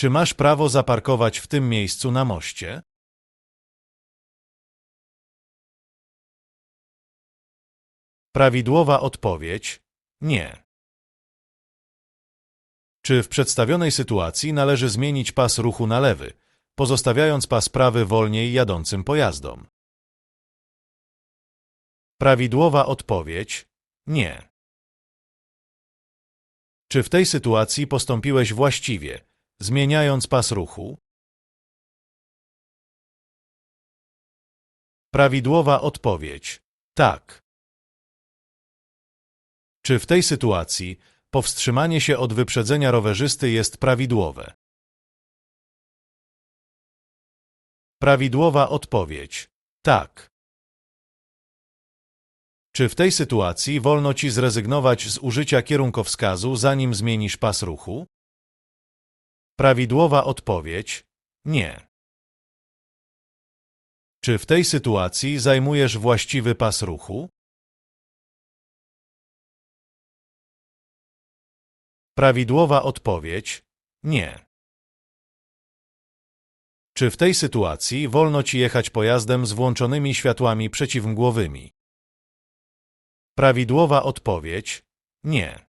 Czy masz prawo zaparkować w tym miejscu na moście? Prawidłowa odpowiedź nie. Czy w przedstawionej sytuacji należy zmienić pas ruchu na lewy, pozostawiając pas prawy wolniej jadącym pojazdom? Prawidłowa odpowiedź nie. Czy w tej sytuacji postąpiłeś właściwie, zmieniając pas ruchu? Prawidłowa odpowiedź tak. Czy w tej sytuacji powstrzymanie się od wyprzedzenia rowerzysty jest prawidłowe? Prawidłowa odpowiedź tak. Czy w tej sytuacji wolno ci zrezygnować z użycia kierunkowskazu, zanim zmienisz pas ruchu? Prawidłowa odpowiedź nie. Czy w tej sytuacji zajmujesz właściwy pas ruchu? Prawidłowa odpowiedź nie. Czy w tej sytuacji wolno ci jechać pojazdem z włączonymi światłami przeciwmgłowymi? Prawidłowa odpowiedź nie.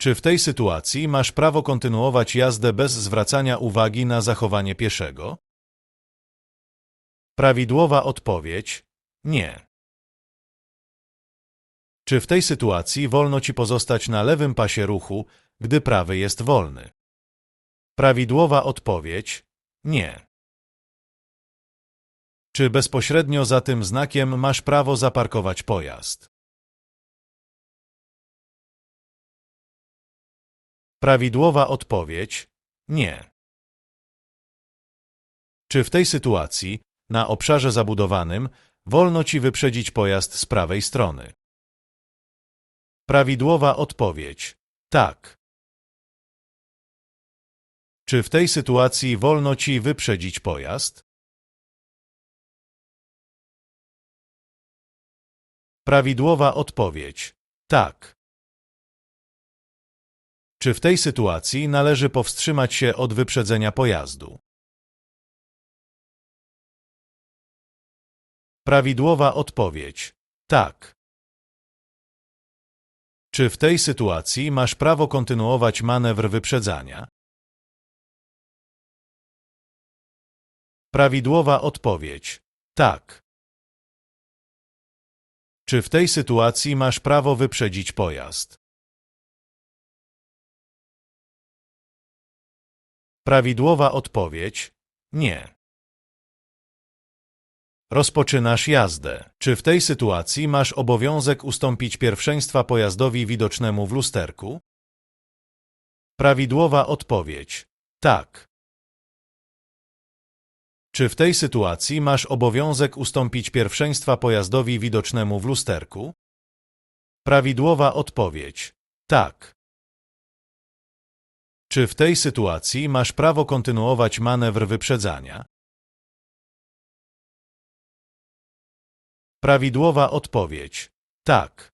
Czy w tej sytuacji masz prawo kontynuować jazdę bez zwracania uwagi na zachowanie pieszego? Prawidłowa odpowiedź nie. Czy w tej sytuacji wolno ci pozostać na lewym pasie ruchu, gdy prawy jest wolny? Prawidłowa odpowiedź nie. Czy bezpośrednio za tym znakiem masz prawo zaparkować pojazd? Prawidłowa odpowiedź nie. Czy w tej sytuacji, na obszarze zabudowanym, wolno ci wyprzedzić pojazd z prawej strony? Prawidłowa odpowiedź tak. Czy w tej sytuacji wolno ci wyprzedzić pojazd? Prawidłowa odpowiedź tak. Czy w tej sytuacji należy powstrzymać się od wyprzedzenia pojazdu? Prawidłowa odpowiedź tak. Czy w tej sytuacji masz prawo kontynuować manewr wyprzedzania? Prawidłowa odpowiedź tak. Czy w tej sytuacji masz prawo wyprzedzić pojazd? Prawidłowa odpowiedź nie. Rozpoczynasz jazdę. Czy w tej sytuacji masz obowiązek ustąpić pierwszeństwa pojazdowi widocznemu w lusterku? Prawidłowa odpowiedź tak. Czy w tej sytuacji masz obowiązek ustąpić pierwszeństwa pojazdowi widocznemu w lusterku? Prawidłowa odpowiedź tak. Czy w tej sytuacji masz prawo kontynuować manewr wyprzedzania? Prawidłowa odpowiedź tak.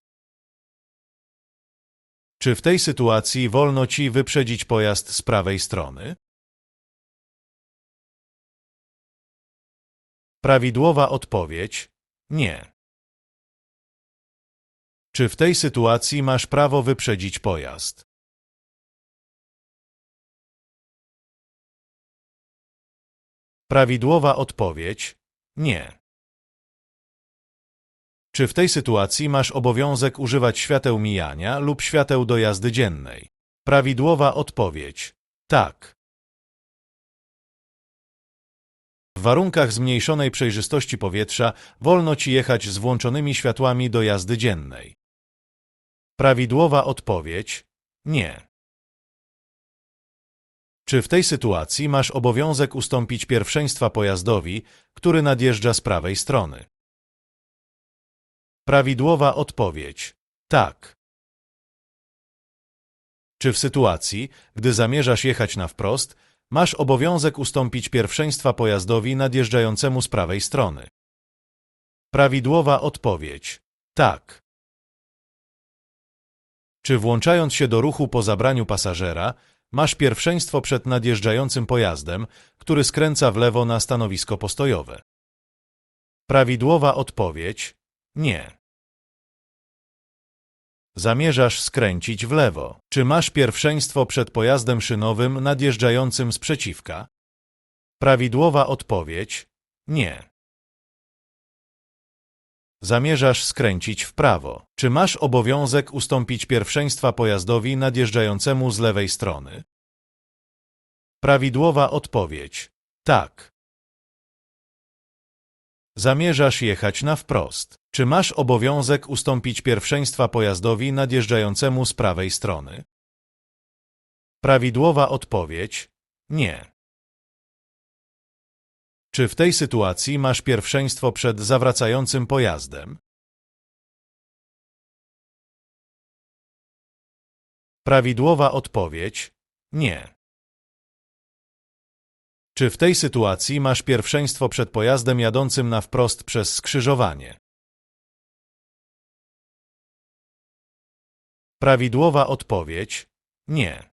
Czy w tej sytuacji wolno ci wyprzedzić pojazd z prawej strony? Prawidłowa odpowiedź nie. Czy w tej sytuacji masz prawo wyprzedzić pojazd? Prawidłowa odpowiedź nie. Czy w tej sytuacji masz obowiązek używać świateł mijania lub świateł do jazdy dziennej? Prawidłowa odpowiedź tak. W warunkach zmniejszonej przejrzystości powietrza wolno ci jechać z włączonymi światłami do jazdy dziennej. Prawidłowa odpowiedź nie. Czy w tej sytuacji masz obowiązek ustąpić pierwszeństwa pojazdowi, który nadjeżdża z prawej strony? Prawidłowa odpowiedź tak. Czy w sytuacji, gdy zamierzasz jechać na wprost, masz obowiązek ustąpić pierwszeństwa pojazdowi nadjeżdżającemu z prawej strony? Prawidłowa odpowiedź tak. Czy włączając się do ruchu po zabraniu pasażera, Masz pierwszeństwo przed nadjeżdżającym pojazdem, który skręca w lewo na stanowisko postojowe. Prawidłowa odpowiedź nie. Zamierzasz skręcić w lewo. Czy masz pierwszeństwo przed pojazdem szynowym nadjeżdżającym z przeciwka? Prawidłowa odpowiedź nie. Zamierzasz skręcić w prawo. Czy masz obowiązek ustąpić pierwszeństwa pojazdowi nadjeżdżającemu z lewej strony? Prawidłowa odpowiedź tak. Zamierzasz jechać na wprost. Czy masz obowiązek ustąpić pierwszeństwa pojazdowi nadjeżdżającemu z prawej strony? Prawidłowa odpowiedź nie. Czy w tej sytuacji masz pierwszeństwo przed zawracającym pojazdem? Prawidłowa odpowiedź nie. Czy w tej sytuacji masz pierwszeństwo przed pojazdem jadącym na wprost przez skrzyżowanie? Prawidłowa odpowiedź nie.